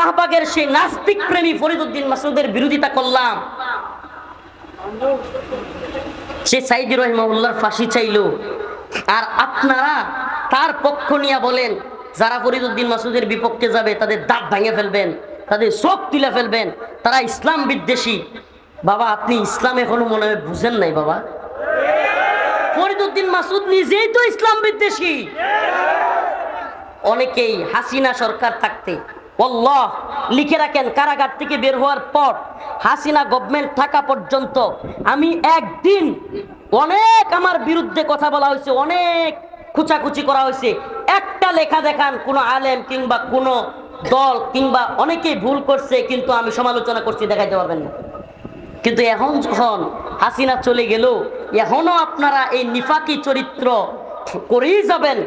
শাহবাগের সেই নাস্তিক প্রেমী ফরিদুদ্দিন মাসুদের বিরোধিতা করলাম। সে সাইদি রহিমাউল্লাহর ফাঁসি চাইলো। আর আপনারা তার পক্ষ নিয়ে বলেন, যারা ফরিদুদ্দিন মাসুদের বিপক্ষে যাবে, তাদের দাঁত ভেঙে ফেলবেন, তাদের চোখ তুলে ফেলবেন, তারা ইসলাম বিদ্বেষী। বাবা, আপনি ইসলাম এখনও মনে হয় বুঝেন নাই বাবা। ফরিদুদ্দিন মাসুদ নিজেই তো ইসলাম বিদ্বেষী। অনেকেই হাসিনা সরকার থাকতে অল্লাহ লিখে রাখেন, কারাগার থেকে বের হওয়ার পর হাসিনা গভর্নমেন্ট থাকা পর্যন্ত আমি একদিন অনেক আমার বিরুদ্ধে কথা বলা হয়েছে, অনেক খুচাখুচি করা হয়েছে। একটা লেখা দেখান, কোনো আলেম কিংবা কোনো দল কিংবা অনেকেই ভুল করছে, কিন্তু আমি সমালোচনা করছি, দেখাইতে পারবেন না। কিন্তু এখন যখন হাসিনা চলে গেল, এখনও আপনারা এই নিফাকি চরিত্র করেই যাবেন।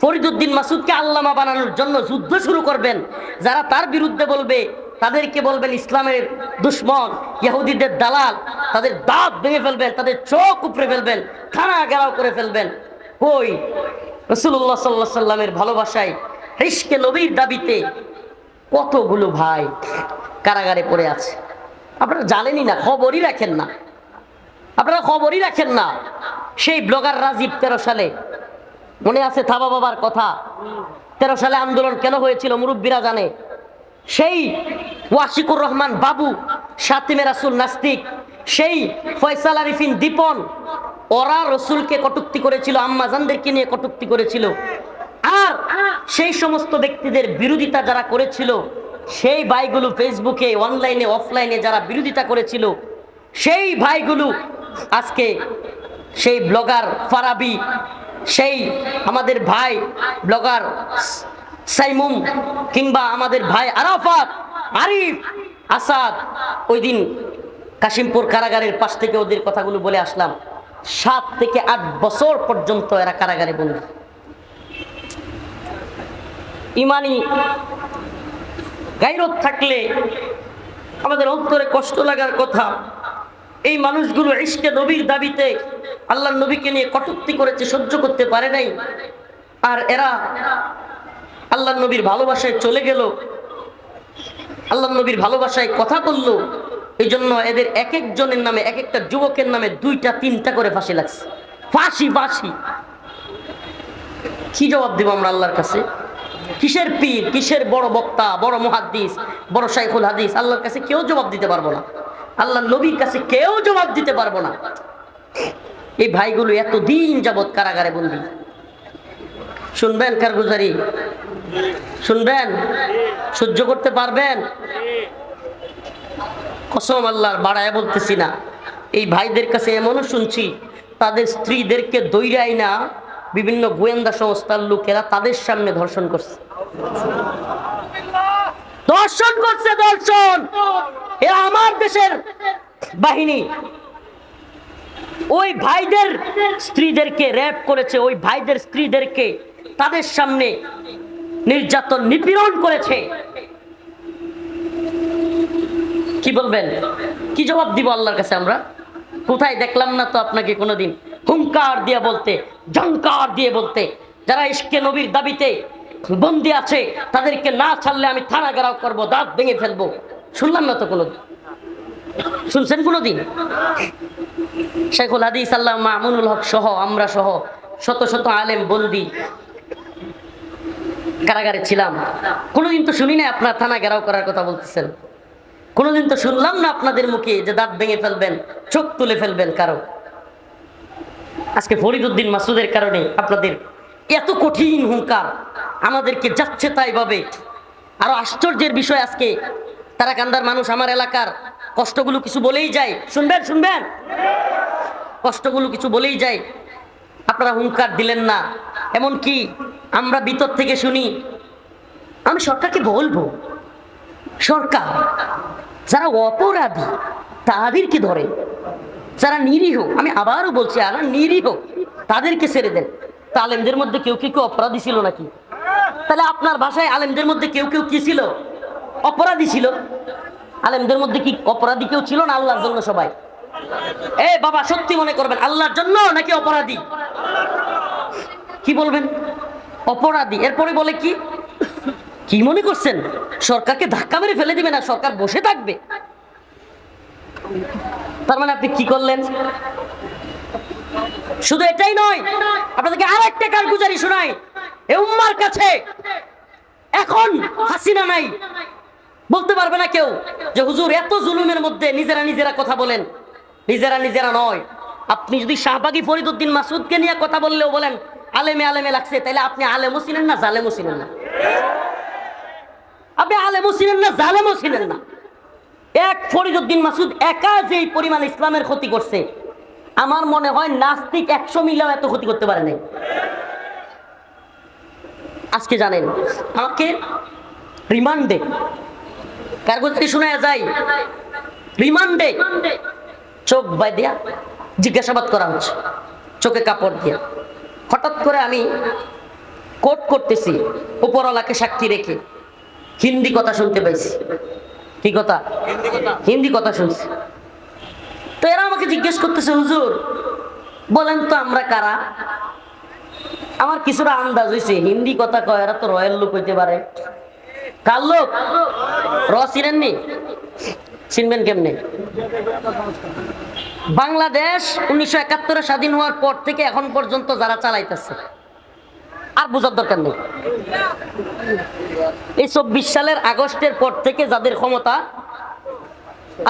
ফরিদুদ্দিন মাসুদকে আল্লামা বানানোর জন্য যুদ্ধ শুরু করবেন। যারা তার বিরুদ্ধে বলবে, তাদেরকে বলবেন ইসলামের দুশ্মন ইহুদিদের দালাল, তাদের দাঁত ভেঙে ফেলবেন, তাদের চোখ উপড়ে ফেলবেন থানা গেরাও করে ফেলবেন। কই? রসুল্লাহ সাল্লাহ সাল্লামের ভালোবাসায় রিস্কে নবীর দাবিতে কতগুলো ভাই কারাগারে পড়ে আছে? আপনারা জানেনই না, খবরই রাখেন না। আপনারা খবরই রাখেন না। সেই ব্লগার রাজীব তেরো সালে মনে আছে থাবা বাবার কথা? তেরো সালে আন্দোলন কেন হয়েছিল মুরব্বীরা জানে? সেই ওয়াশিকুর রহমান বাবু, সাতিমে রাসুল নাস্তিক, সেই ফয়সাল আরিফিন দীপন, ওরা রসুলকে কটুক্তি করেছিল আম্মাজানদেরকে নিয়ে কটুক্তি করেছিল। আর সেই সমস্ত ব্যক্তিদের বিরোধিতা যারা করেছিল, সেই ভাইগুলো ফেসবুকে, অনলাইনে, অফলাইনে যারা বিরোধিতা করেছিল, সেই ভাইগুলো আজকে সেই ব্লগার ফারাবি সেই আমাদের ভাই ব্লগার সাইমুম কিংবা আমাদের ভাই আরাফাত, আরিফ, আসাদ ওই দিন কাশিমপুর কারাগারের পাশ থেকে ওদের কথাগুলো বলে আসলাম। সাত থেকে আট বছর পর্যন্ত এরা কারাগারে বন্দী। ইমানি গাইরত থাকলে আমাদের অন্তরে কষ্ট লাগার কথা। এই মানুষগুলো ইশকে নবীর দাবিতে আল্লাহ নবীকে নিয়ে কটুক্তি করেছে, সহ্য করতে পারে নাই। আর এরা আল্লাহ নবীর ভালোবাসায় চলে গেল। আল্লাহ নবীর ভালোবাসায় কথা বলল। এই জন্য এদের এক একজনের নামে, এক একটা যুবকের নামে দুইটা, তিনটা করে ফাঁসি লাগছে। ফাঁসি ফাঁসি। কি জবাব দিব আমরা আল্লাহর কাছে? কিসের পীর, কিসের বড় বক্তা, বড় মুহাদ্দিস, বড় শাইখুল হাদিস? আল্লাহর কাছে কেউ জবাব দিতে পারব না। আল্লাহ নবীর কাছে কেউ জবাব দিতে পারব না। এই ভাইগুলো এত দিন যাবৎ কারাগারে বন্দি শুনবেন কারগুজারি? শুনবেন? সহ্য করতে পারবেন? কসম আল্লাহর বাড়ায় বলতেছি না। এই ভাইদের কাছে এমনও শুনছি, তাদের স্ত্রীদেরকে দৈরাই না, বিভিন্ন গোয়েন্দা সংস্থার লোকেরা তাদের সামনে ধর্ষণ করছে। ধর্ষণ করছে, ধর্ষণ! এ আমার দেশের বাহিনী। ওই ভাইদের স্ত্রীদেরকে র্যাপ করেছে, ওই ভাইদের স্ত্রীদেরকে তাদের সামনে নির্যাতন, নিপীড়ন করেছে। কি বলবেন? কি জবাব দিব আল্লাহর কাছে আমরা? কোথায় দেখলাম না তো আপনাকে কোনোদিন? হুঙ্কার দিয়ে বলতে ঝঙ্কার দিয়ে বলতে। যারা ইস্কে নবীর দাবিতে বন্দি আছে, তাদেরকে না ছাড়লে আমি থানা গেরাও করব, দাঁত ভেঙে ফেলব। শুনলাম না তো কোনোদিন? শুনছেন কোনোদিন? শেখুল হাদিস, আল্লাহ মামুনুল হক সহ, আমরা সহ শত শত আলেম, বন্দি কারাগারে ছিলাম। কোনোদিন তো শুনি না আপনার থানা ঘেরাও করার কথা বলতেছেন। কোনোদিন তো শুনলাম না আপনাদের মুখে যে দাঁত ভেঙে ফেলবেন, চোখ তুলে ফেলবেন কারও। আজকে ফরিদুদ্দিন মাসুদের কারণে আপনাদের এত কঠিন হুঙ্কার আমাদেরকে যাচ্ছে তাই ভাবে আরও আশ্চর্যের বিষয় আজকে তারা কান্দার মানুষ আমার এলাকার কষ্টগুলো কিছু বলেই যায়। শুনবেন শুনবেন? কষ্টগুলো কিছু বলেই যায়। আপনারা হুঙ্কার দিলেন না। এমন কি আমরা ভিতর থেকে শুনি, আমি সরকারকে বলব, সরকার, যারা অপরাধী, তাদেরকে ধরে। যারা নিরীহ, আমি আবারও বলছি আর নিরীহ, তাদেরকে ছেড়ে দেন। তা আলেমদের মধ্যে কেউ কেউ কেউ অপরাধী ছিল নাকি? তাহলে আপনার ভাষায় আলেমদের মধ্যে কেউ কেউ কি ছিল? অপরাধী ছিল? আলেমদের মধ্যে কি অপরাধী কেউ ছিল না আল্লাহর জন্য সবাই? এ বাবা, সত্যি মনে করবেন, আল্লাহর জন্য নাকি অপরাধী? কি বলবেন? অপরাধী। এরপরে বলে কি? কি মনে করছেন? সরকারকে ধাক্কা মেরে ফেলে দিবে না? সরকার বসে থাকবে। তার মানে আপনি কি করলেন? শুধু এটাই নয়, আপনাদেরকে আর একটা কারগুজারি শোনাই। এ উম্মার কাছে এখন হাসিনা নাই বলতে পারবে না কেউ যে হুজুর, এত জুলুমের মধ্যে নিজেরা নিজেরা কথা বলেন। নিজেরা নিজেরা নয়। আপনি যদি শাহবাগী ফরিদুদ্দিন মাসুদকে নিয়ে কথা বললেও বলেন, আলেমে আলেমে লাগছে তাহলে আপনি আলেমও ছিলেন না, জালেমও ছিলেন না। আপনি আলেমও ছিলেন না, জালেমও ছিলেন না। এক ফরিদুদ্দিন মাসুদ একা যেই পরিমাণ ইসলামের ক্ষতি করছে, আমার মনে হয় নাস্তিক একশো মিলেও এত ক্ষতি করতে পারে নাই। আজকে জানেন, আমাকে রিমান্ডে কারগতি শোনা যায়? রিমান্ডে। চোখ বাই দিয়া জিজ্ঞাসাবাদ করা হচ্ছে, চোখে কাপড় দিয়া। হঠাৎ করে আমি কোট করতেছি, উপরওয়ালাকে সাক্ষী রেখে। হিন্দি কথা শুনতে পাইছি। কি কথা? হিন্দি কথা শুনছি। তো এরা আমাকে জিজ্ঞেস করতেছে, হুজুর, বলেন তো আমরা কারা? আমার কিছুটা আন্দাজ হয়েছে হিন্দি কথা কয়, এরা তো রয়্যাল লোক হইতে পারে। কার লোক? র চিনেননি? চিনবেন কেমনে? বাংলাদেশ উনিশশো একাত্তরে স্বাধীন হওয়ার পর থেকে এখন পর্যন্ত যারা চালাইতেছে, আর বোঝার দরকার নেই। এই চব্বিশ সালের আগস্টের পর থেকে যাদের ক্ষমতা,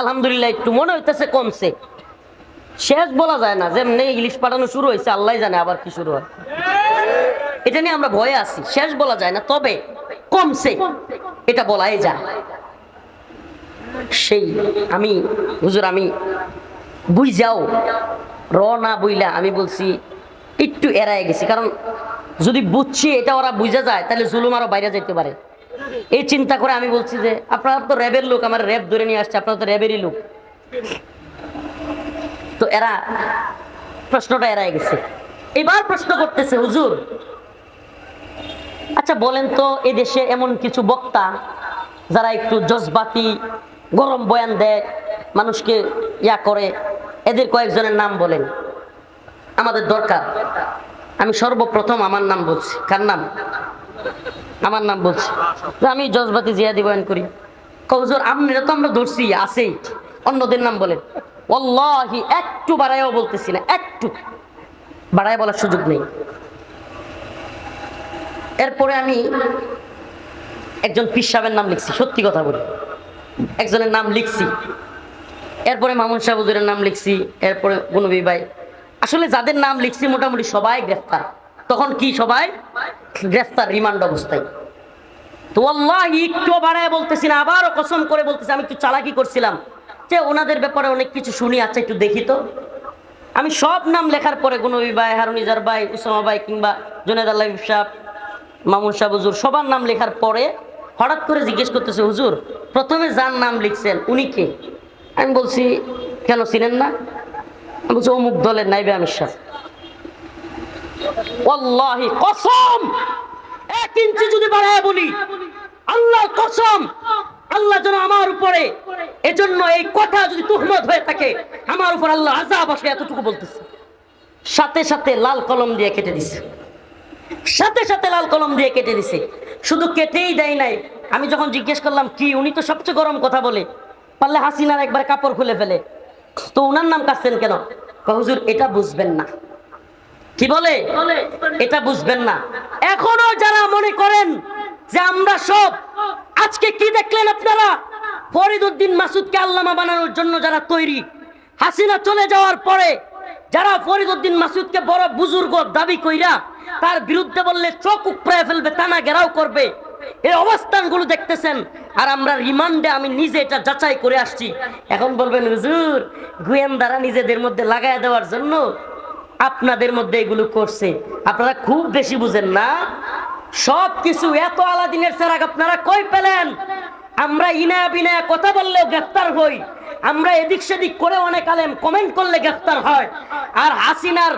আলহামদুলিল্লাহ একটু মনে হইতেছে কমছে। শেষ বলা যায় না, যেমনি ইংলিশ পাঠানো শুরু হয়েছে আল্লাহ জানে আবার কি শুরু হয়। এটা নিয়ে আমরা ভয়ে আছি, শেষ বলা যায় না। তবে কমছে। এটা বলাই যায়। সেই আমি, হুজুর, আমি বুঝ যাও র না বুইলা, আমি বলছি একটু এড়ায় গেছি। কারণ যদি বুঝছি এটা ওরা বুঝা যায়, তাহলে জুলুম আরও বাইরে যেতে পারে। এই চিন্তা করে আমি বলছি যে, আপনারা তো র্যাবের লোক, আমার র্যাব ধরে নিয়ে আসছে, আপনারা তো র্যাবেরই লোক। তো এরা প্রশ্নটা এড়ায় গেছে। এবার প্রশ্ন করতেছে, হুজুর আচ্ছা বলেন তো, এ দেশে এমন কিছু বক্তা যারা একটু জজবাতি, গরম বয়ান দেয়, মানুষকে ইয়া করে, এদের কয়েকজনের নাম বলেন। আমাদের দরকার। আমি সর্বপ্রথম আমার নাম বলছি। কার নাম? আমার নাম বলছি। আমি জজবাতি জিয়াদি বয়ান করি। কবজোর আপনারা তো আমরা ধরছি, আছেই। অন্যদের নাম বলেন। অল্লাহি একটু বাড়াইও বলতেছি না, একটু। বাড়ায় বলার সুযোগ নেই। এরপরে আমি একজন পীর সাহেবের নাম লিখছি, সত্যি কথা বলি। একজনের নাম লিখছি। এরপরে মামুন শাহ হুজুরের নাম লিখছি, এরপরে গুনবী ভাই। আসলে যাদের নাম লিখছি, মোটামুটি সবাই গ্রেফতার। তখন কি সবাই? গ্রেফতার, রিমান্ড অবস্থায়। তো আল্লাহ একটু বাড়ায় বলতেছি না, আবারও কসম করে বলতেছি, আমি একটু চালাকি করছিলাম। যে ওনাদের ব্যাপারে অনেক কিছু শুনি আচ্ছা একটু দেখি তো। আমি সব নাম লেখার পরে গুনবী ভাই হারুনিজার ভাই, উসামা ভাই কিংবা জুনেদ আল্লাহ সাহ মামুন শাহ হুজুর, সবার নাম লেখার পরে হঠাৎ করে জিজ্ঞেস করতেছে, হুজুর, প্রথমে যার নাম লিখছেন, উনি কে? আমি বলছি, কেন চিনেন না? আমি বলছি, অমুক দলের নাইবে আমির ওয়াল্লাহি কসম! এক ইঞ্চি যদি বাড়ায় বলি কসম! আল্লাহ যেন আমার উপরে এজন্য এই কথা যদি তুহমত হয়ে থাকে, আমার উপর আল্লাহ আজাব আসে এতটুকু বলতেছে। সাথে সাথে লাল কলম দিয়ে কেটে দিছে। সাথে সাথে লাল কলম দিয়ে কেটে দিছে। শুধু কেটেই দেয় নাই। আমি যখন জিজ্ঞেস করলাম, কি? উনি তো সবচেয়ে গরম কথা বলে। পারলে হাসিনার একবার কাপড় খুলে ফেলে। তো উনার নাম কাটছেন কেন? হুজুর, এটা বুঝবেন না। কি বলে? এটা বুঝবেন না। এখনও যারা মনে করেন যে আমরা সব, আজকে কি দেখলেন আপনারা? ফরিদুদ্দিন মাসুদকে আল্লামা বানানোর জন্য যারা তৈরি, হাসিনা চলে যাওয়ার পরে যারা ফরিদুদ্দিন মাসুদকে বড় বুজুর্গ দাবি কইরা তার বিরুদ্ধে বললে চোখ উপড়ে ফেলবে, টানা ঘেরাও করবে। এই অবস্থানগুলো দেখতেছেন, আর আমরা রিমান্ডে আমি নিজে এটা যাচাই করে আসছি। এখন বলবেন, হুজুর, গোয়েন্দারা নিজেদের মধ্যে লাগায় দেওয়ার জন্য আপনাদের মধ্যে এগুলো করছে। আপনারা খুব বেশি বুঝেন না। সব কিছু এত আলাদিনের সেরাক আপনারা কই পেলেন? আমরা ইনায়া বিনায়া কথা বললেও গ্রেফতার হই। আমরা এদিক সেদিক করে অনেক আলেম, কমেন্ট করলে গ্রেফতার হয়। আর হাসিনার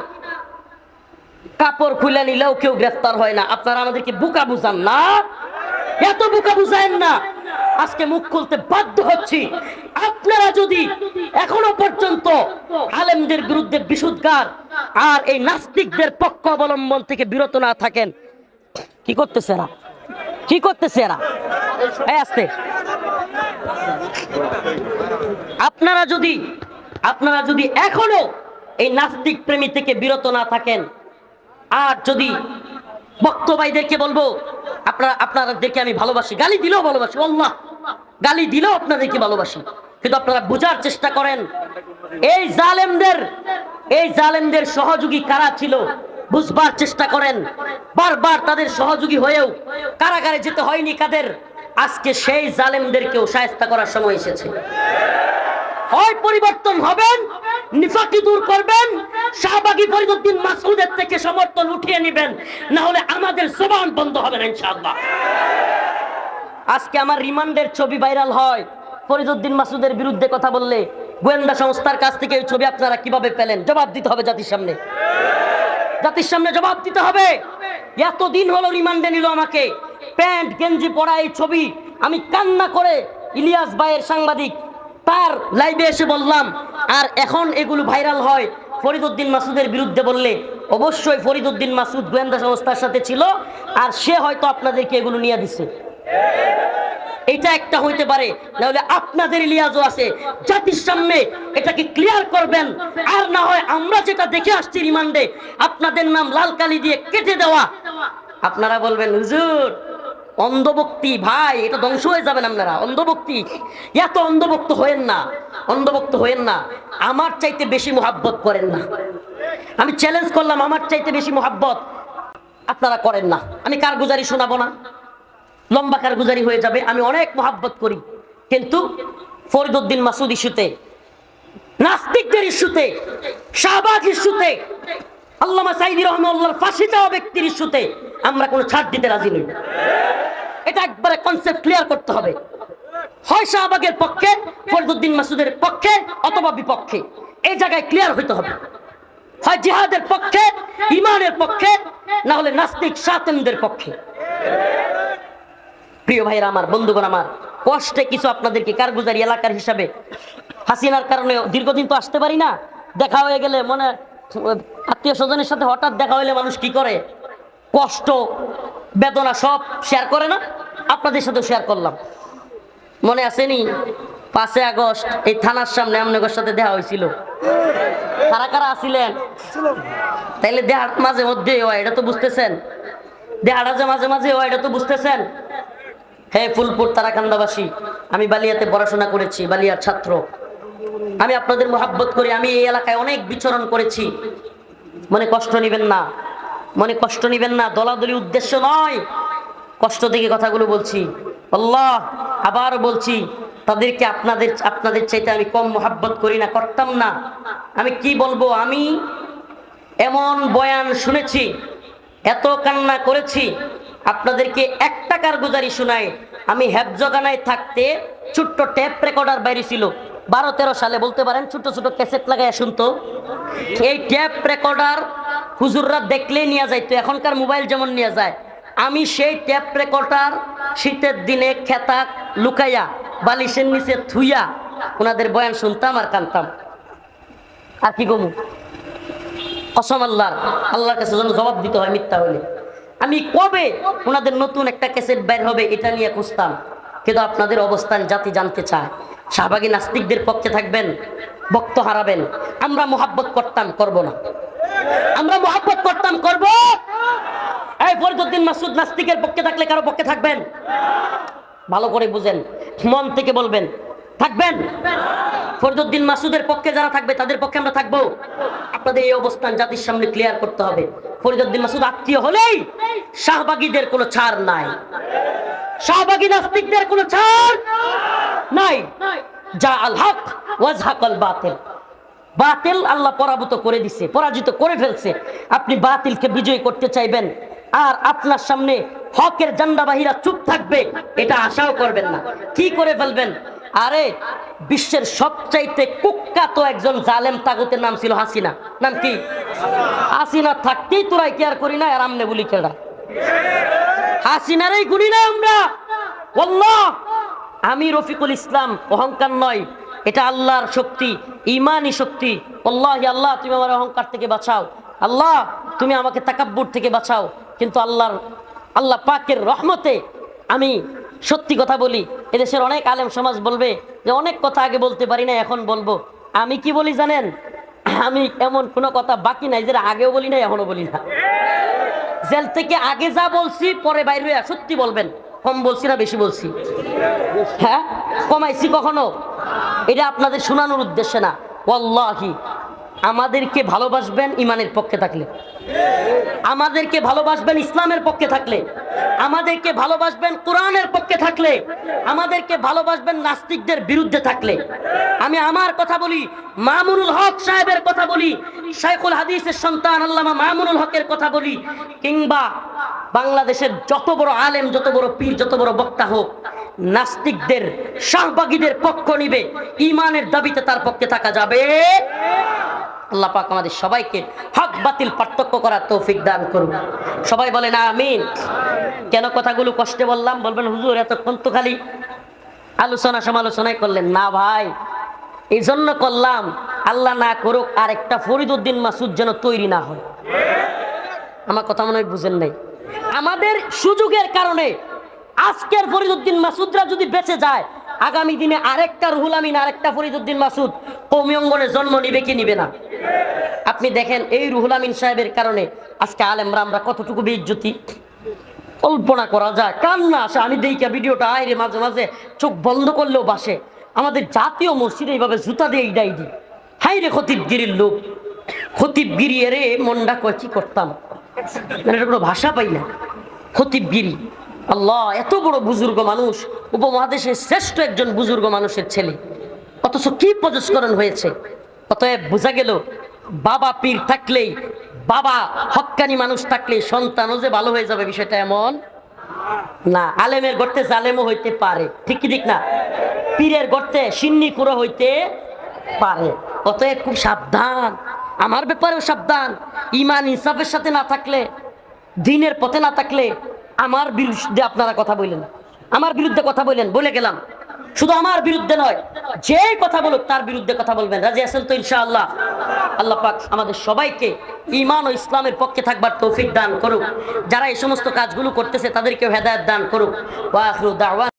কাপড় খুলে নিলেও কেউ গ্রেফতার হয় না। আপনারা আমাদেরকে বুকা বুঝান না? এত বুকা বুঝায়েন না। আজকে মুখ খুলতে বাধ্য হচ্ছি। আপনারা যদি এখনও পর্যন্ত আলেমদের বিরুদ্ধে বিশুদ্ধার আর এই নাস্তিকদের পক্ষ অবলম্বন থেকে বিরত না থাকেন, কি করতেছে না কি করতেছে এরা? আসতে। আপনারা যদি আপনারা যদি এখনও এই নাস্তিক প্রেমী থেকে বিরত না থাকেন আর যদি বক্তবাইদেরকে বলব, আপনারা, আপনাদেরকে আমি ভালোবাসি। গালি দিলেও ভালোবাসি আল্লাহ গালি দিলেও আপনাদেরকে ভালোবাসি। কিন্তু আপনারা বোঝার চেষ্টা করেন, এই জালেমদের এই জালেমদের সহযোগী কারা ছিল, বুঝবার চেষ্টা করেন। বারবার তাদের সহযোগী হয়েও কারাগারে যেতে হয়নি কাদের। আজকে সেই জালেমদেরকেও সায়স্তা করার সময় এসেছে। হয় পরিবর্তন হবেন নিফাকি দূর করবেন, শাহবাগী ফরিদুদ্দিন মাসুদের থেকে সমর্থন উঠিয়ে নেবেন না হলে আমাদের জবান বন্ধ হবে না ইনশাআল্লাহ। আজকে আমার রিমান্ডের ছবি ভাইরাল হয়। ফরিদুদ্দিন মাসুদের বিরুদ্ধে কথা বললে গোয়েন্দা সংস্থার কাছ থেকে এই ছবি আপনারা কীভাবে পেলেন? জবাব দিতে হবে জাতির সামনে। জাতির সামনে জবাব দিতে হবে। এতদিন হলো রিমান্ডে নিল আমাকে। প্যান্ট, গেঞ্জি পরা এই ছবি আমি কান্না করে ইলিয়াস ভাইয়ের সাংবাদিক তার লাইভে এসে বললাম, আর এখন এগুলো ভাইরাল হয় ফরিদুদ্দিন মাসুদের বিরুদ্ধে বললে। অবশ্যই ফরিদুদ্দিন মাসুদ গোয়েন্দা সংস্থার সাথে ছিল, আর সে হয়তো আপনাদেরকে এগুলো নিয়ে দিছে। এটা একটা হইতে পারে, নাহলে আপনাদের লিয়াজও আছে। জাতির সামনে এটাকে ক্লিয়ার করবেন, আর না হয় আমরা যেটা দেখে আসছি রিমান্ডে, আপনাদের নাম লাল কালি দিয়ে কেটে দেওয়া। আপনারা বলবেন, হুজুর অন্ধভক্তি, ভাই, এটা ধ্বংস হয়ে যাবেন আপনারা, অন্ধভক্তি। এত অন্ধভক্ত হয়েন না, অন্ধভক্ত হয়েন না। আমার চাইতে বেশি মোহাব্বত করেন না। আমি চ্যালেঞ্জ করলাম, আমার চাইতে বেশি মোহাব্বত আপনারা করেন না। আমি কার গুজারি শোনাবো না। লম্বা কারগুজারি হয়ে যাবে। আমি অনেক মহাব্বত করি। কিন্তু ফরিদুদ্দিন মাসুদ ইস্যুতে, নাস্তিকদের ইস্যুতে শাহবাজ ইস্যুতে, আল্লামা সাইদি রহমাল্লাহর ফাঁসি চাওয়া ব্যক্তির ইস্যুতে আমরা কোনো ছাড় দিতে রাজি নই। এটা একবারে কনসেপ্ট ক্লিয়ার করতে হবে। হয় শাহবাগের পক্ষে ফরিদুদ্দিন মাসুদের পক্ষে অথবা বিপক্ষে। এই জায়গায় ক্লিয়ার হইতে হবে। হয় জিহাদের পক্ষে, ইমানের পক্ষে, না হলে নাস্তিক সাতেমদের পক্ষে। প্রিয় ভাইরা আমার, বন্ধুগণ আমার, কষ্টে কিছু আপনাদেরকে কারগুজারি এলাকার হিসাবে হাসিনার কারণে দীর্ঘদিন তো আসতে পারি না। দেখা হয়ে গেলে মনে, আত্মীয় স্বজনের সাথে হঠাৎ দেখা হইলে মানুষ কি করে? কষ্ট, বেদনা সব শেয়ার করে না? আপনাদের সাথে শেয়ার করলাম। মনে আসেনি পাঁচই আগস্ট, এই থানার সামনে আমনগর সাথে দেখা হয়েছিল। কারা কারা আসিলেন তাইলে দেহার মাঝে মধ্যে হয়, এটা তো বুঝতেছেন। দেহাটা যে মাঝে মাঝে হয়, এটা তো বুঝতেছেন। হে ফুলপুর তারাকান্দাবাসী, আমি বালিয়াতে পড়াশোনা করেছি, বালিয়ার ছাত্র। আমি আপনাদের মোহাব্বত করি, আমি এই এলাকায় অনেক বিচরণ করেছি। মনে কষ্ট নিবেন না। মনে কষ্ট নিবেন না, দলাদলি উদ্দেশ্য নয়। কষ্ট থেকে কথাগুলো বলছি। আল্লাহ, আবার বলছি, তাদেরকে আপনাদের আপনাদের চাইতে আমি কম মোহাব্বত করি না, করতাম না। আমি কি বলব? আমি এমন বয়ান শুনেছি, এত কান্না করেছি, আপনাদেরকে এক টাকার গুজারি শোনাই, আমি হেফজগানায় থাকতে ছোট্ট ট্যাপ রেকর্ডার বাইরে ছিল। বারো তেরো সালে, বলতে পারেন ছোট ছোট ক্যাসেট লাগাই শুনতো। এই ট্যাপ রেকর্ডার হুজুররা দেখলেই নিয়ে যাইতো এখনকার মোবাইল যেমন নিয়ে যায়। আমি সেই ট্যাপ রেকর্ডার শীতের দিনে খেতা লুকাইয়া, বালিশের নিচে থুইয়া ওনাদের বয়ান শুনতাম আর কানতাম। আর কি গমু কসম আল্লাহর আল্লাহর কাছে যেন জবাব দিতে হয় মিথ্যা হলে আমি কবে ওনাদের নতুন একটা ক্যাসেট বের হবে এটা নিয়ে খুঁজতাম। কিন্তু আপনাদের অবস্থান জাতি জানতে চায়। শাহবাগী নাস্তিকদের পক্ষে থাকবেন, বক্ত হারাবেন। আমরা মোহাব্বত করতাম, করব না। আমরা মোহাব্বত করতাম করব। এই ফরিদুদ্দিন মাসুদ নাস্তিকের পক্ষে থাকলে কারও পক্ষে থাকবেন? ভালো করে বুঝেন মন থেকে বলবেন। থাকবেন? ফরিদুদ্দিন মাসুদের পক্ষে যারা থাকবে তাদের পক্ষে আমরা থাকব। আপনাদের এই অবস্থান জাতির সামনে ক্লিয়ার করতে হবে। ফরিদুদ্দিন মাসুদ আত্মীয় হলেই শাহবাগীদের কোনো ছাড় নাই। শাহবাগী নাস্তিকদের কোনো ছাড় নাই। যা আল হক ওয়াজহাকাল বাতিল। বাতিল আল্লাহ পরাভূত করে দিছে, পরাজিত করে ফেলছে। আপনি বাতিলকে বিজয় করতে চাইবেন, আর আপনার সামনে হকের জান্ডাবাহীরা চুপ থাকবে, এটা আশাও করবেন না। কি করে ফেলবেন? আরে, বিশ্বের সবচাইতে কুখ্যাত একজন জালেম তাগুতের নাম ছিল হাসিনা। নাম কি? হাসিনা থাকতেই তোরাই কেয়ার করি না, আর আমনে বলি কেডা হাসিনারই গুলি না আমরা। আমি রফিকুল ইসলাম অহংকার নয় এটা আল্লাহর শক্তি, ইমানই শক্তি। আল্লাহ আল্লাহ, তুমি আমার অহংকার থেকে বাঁচাও। আল্লাহ, তুমি আমাকে তাকাব্বুর থেকে বাঁচাও। কিন্তু আল্লাহর, আল্লাহ পাকের রহমতে আমি সত্যি কথা বলি, এদেশের অনেক আলেম সমাজ বলবে যে, অনেক কথা আগে বলতে পারি না এখন বলব। আমি কি বলি জানেন? আমি এমন কোনো কথা বাকি নাই যেটা আগেও বলি না এখনও বলি না। জেল থেকে আগে যা বলছি, পরে বাইরে সত্যি বলবেন। কম বলছি না, বেশি বলছি। হ্যাঁ? কমাইছি কখনো? এটা আপনাদের শোনানোর উদ্দেশ্যে না। ওয়াল্লাহি, আমাদেরকে ভালোবাসবেন ইমানের পক্ষে থাকলে। আমাদেরকে ভালোবাসবেন ইসলামের পক্ষে থাকলে। আমাদেরকে ভালোবাসবেন কোরআনের পক্ষে থাকলে। আমাদেরকে ভালোবাসবেন নাস্তিকদের বিরুদ্ধে থাকলে। আমি আমার কথা বলি, মামুনুল হক সাহেবের কথা বলি, শাইখুল হাদিসের সন্তান আল্লামা মামুনুল হকের কথা বলি, কিংবা বাংলাদেশের যত বড় আলেম, যত বড় পীর, যত বড় বক্তা হোক নাস্তিকদের, শাহবাগীদের পক্ষ নিবে। ইমানের দাবিতে তার পক্ষে থাকা যাবে। আল্লাহ পাক আমাদের সবাইকে হক বাতিল পার্থক্য করার তৌফিক দান করুন সবাই বলেন আমিন। কেন কথাগুলো কষ্টে বললাম? বলবেন, হুজুর, এতক্ষণ তো খালি আলোচনা সমালোচনাই করলেন। না ভাই এই জন্য করলাম, আল্লাহ না করুক আর একটা ফরিদুদ্দিন মাসুদ যেন তৈরি না হয়। আমার কথা মনে হয় বুঝেন নাই। আমাদের সুযোগের কারণে আজকের ফরিদুদ্দিন মাসুদরা যদি বেঁচে যায়, আগামী দিনে আরেকটা রুহুল আমিন, আরেকটা ফরিদুদ্দিন মাসুদ কৌমি অঙ্গনে জন্ম নিবে কি নিবে না? আপনি দেখেন এই রুহুল আমিন সাহেবের কারণে আজকে আলেমরা আমরা কতটুকু বেইজ্জতি? কল্পনা করা যায়, কান্না আসে। আমি দেইকা ভিডিওটা আইরে মাঝে মাঝে চোখ বন্ধ করলেও বাসে। আমাদের জাতীয় মসজিদে এইভাবে জুতা দিয়ে ইডাই দিই। হাই রে, খতিবগিরির লোক। খতিবগিরি, এরে, মনটা কয়, কি করতাম? মানে এটা কোনো ভাষা পাই না। খতিবগিরি। আল্লাহ, এত বড় বুজুর্গ মানুষ, উপমহাদেশের শ্রেষ্ঠ একজন বুজুর্গ মানুষের ছেলে। অথচ কি প্রজস্করণ হয়েছে? অতএব বোঝা গেল, বাবা পীর থাকলেই, বাবা হক্কানি মানুষ থাকলেই সন্তানও যে ভালো হয়ে যাবে বিষয়টা এমন না। আলেমের গর্তে জালেমও হইতে পারে, ঠিক কি ঠিক না? পীরের গর্তে সিন্নি কুড়ো হইতে পারে। অতএব খুব সাবধান, আমার ব্যাপারেও সাবধান। ইমান ইনসাফের সাথে না থাকলে, দিনের পথে না থাকলে আমার বিরুদ্ধে আপনারা কথা বললেন আমার বিরুদ্ধে কথা বললেন বলে গেলাম। শুধু আমার বিরুদ্ধে নয়, যে কথা বলুক তার বিরুদ্ধে কথা বলবেন। রাজি আছেন তো ইনশাআল্লাহ? আল্লাহ পাক আমাদের সবাইকে ইমান ও ইসলামের পক্ষে থাকবার তৌফিক দান করুক। যারা এই সমস্ত কাজগুলো করতেছে তাদেরকেও হেদায়ত দান করুক। ওয়া আখিরু দাওয়া